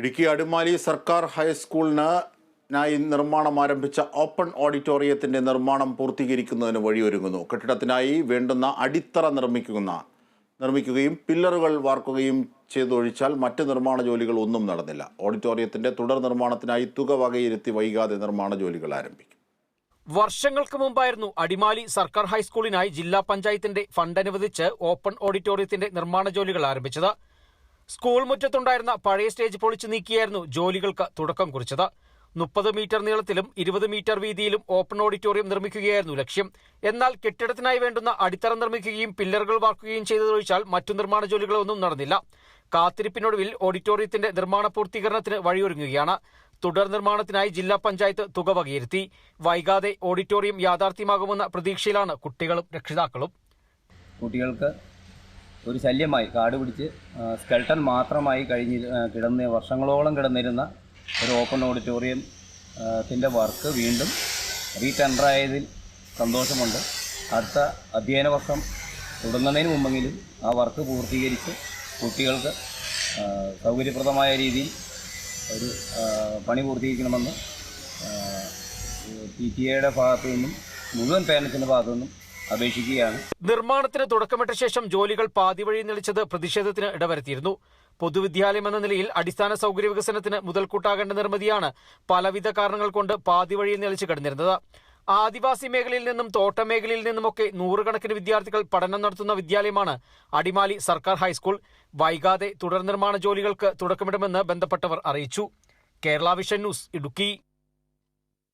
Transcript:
ഇടുക്കി അടിമാലി സർക്കാർ ഹൈസ്കൂളിനായി നിർമ്മാണം ആരംഭിച്ച ഓപ്പൺ ഓഡിറ്റോറിയത്തിന്റെ നിർമ്മാണം പൂർത്തീകരിക്കുന്നതിന് വഴിയൊരുങ്ങുന്നു. കെട്ടിടത്തിനായി വേണ്ടുന്ന അടിത്തറ നിർമ്മിക്കുന്ന നിർമ്മിക്കുകയും പില്ലറുകൾ വാർക്കുകയും ചെയ്തൊഴിച്ചാൽ മറ്റ് നിർമ്മാണ ജോലികൾ ഒന്നും നടന്നില്ല. ഓഡിറ്റോറിയത്തിന്റെ തുടർ നിർമ്മാണത്തിനായി തുക വകയിരുത്തി വൈകാതെ നിർമ്മാണ ജോലികൾ ആരംഭിക്കും. വർഷങ്ങൾക്ക് മുമ്പായിരുന്നു അടിമാലി സർക്കാർ ഹൈസ്കൂളിനായി ജില്ലാ പഞ്ചായത്തിന്റെ ഫണ്ട് അനുവദിച്ച് ഓപ്പൺ ഓഡിറ്റോറിയത്തിന്റെ നിർമ്മാണ ജോലികൾ ആരംഭിച്ചത്. സ്കൂൾ മുറ്റത്തുണ്ടായിരുന്ന പഴയ സ്റ്റേജ് പൊളിച്ചു നീക്കിയായിരുന്നു ജോലികൾക്ക് തുടക്കം കുറിച്ചത്. മുപ്പത് മീറ്റർ നീളത്തിലും ഇരുപത് മീറ്റർ വീതിയിലും ഓപ്പൺ ഓഡിറ്റോറിയം നിർമ്മിക്കുകയായിരുന്നു ലക്ഷ്യം. എന്നാൽ കെട്ടിടത്തിനായി വേണ്ടുന്ന അടിത്തറ നിർമ്മിക്കുകയും പില്ലറുകൾ വാർക്കുകയും ചെയ്തതൊഴിച്ചാൽ മറ്റു നിർമ്മാണ ജോലികളൊന്നും നടന്നില്ല. കാത്തിരിപ്പിനൊടുവിൽ ഓഡിറ്റോറിയത്തിന്റെ നിർമ്മാണ പൂർത്തീകരണത്തിന് വഴിയൊരുങ്ങുകയാണ്. തുടർ നിർമ്മാണത്തിനായി ജില്ലാ പഞ്ചായത്ത് തുക വകയിരുത്തി. വൈകാതെ ഓഡിറ്റോറിയം യാഥാർത്ഥ്യമാകുമെന്ന പ്രതീക്ഷയിലാണ് കുട്ടികളും രക്ഷിതാക്കളും. കുട്ടികൾക്ക് ഒരു ശല്യമായി. കാട് പിടിച്ച് സ്കെൽട്ടൺ മാത്രമായി കഴിഞ്ഞി കിടന്ന് വർഷങ്ങളോളം കിടന്നിരുന്ന ഒരു ഓപ്പൺ ഓഡിറ്റോറിയം ത്തിന്റെ വർക്ക് വീണ്ടും റീടെൻഡറായതിൽ സന്തോഷമുണ്ട്. അടുത്ത അധ്യയന വർഷം തുടങ്ങുന്നതിന് മുമ്പെങ്കിലും ആ വർക്ക് പൂർത്തീകരിച്ച് കുട്ടികൾക്ക് സൗകര്യപ്രദമായ രീതിയിൽ ഒരു പണി പൂർത്തീകരിക്കണമെന്ന് പി ടി എയുടെ ഭാഗത്തു നിന്നും മുഴുവൻ പേരൻസിന്റെ ഭാഗത്തു നിന്നും അപേക്ഷിക്കുകയാണ്. നിർമ്മാണത്തിന് തുടക്കമിട്ട ശേഷം ജോലികൾ പാതി വഴി നിളിച്ചത് പ്രതിഷേധത്തിന് ഇടവരുത്തിയിരുന്നു. പൊതുവിദ്യാലയം എന്ന നിലയിൽ അടിസ്ഥാന സൗകര്യ വികസനത്തിന് മുതൽക്കൂട്ടാകേണ്ട നിർമ്മിതിയാണ് പലവിധ കാരണങ്ങൾ കൊണ്ട് പാതി വഴിയിൽ നിളിച്ചു കിടന്നിരുന്നത്. ആദിവാസി മേഖലയിൽ നിന്നും തോട്ട മേഖലയിൽ നിന്നുമൊക്കെ നൂറുകണക്കിന് വിദ്യാർത്ഥികൾ പഠനം നടത്തുന്ന വിദ്യാലയമാണ് അടിമാലി സർക്കാർ ഹൈസ്കൂൾ. വൈകാതെ തുടർ നിർമ്മാണ ജോലികൾക്ക് തുടക്കമിടുമെന്ന് ബന്ധപ്പെട്ടവർ അറിയിച്ചു. Kerala vision news Idukki.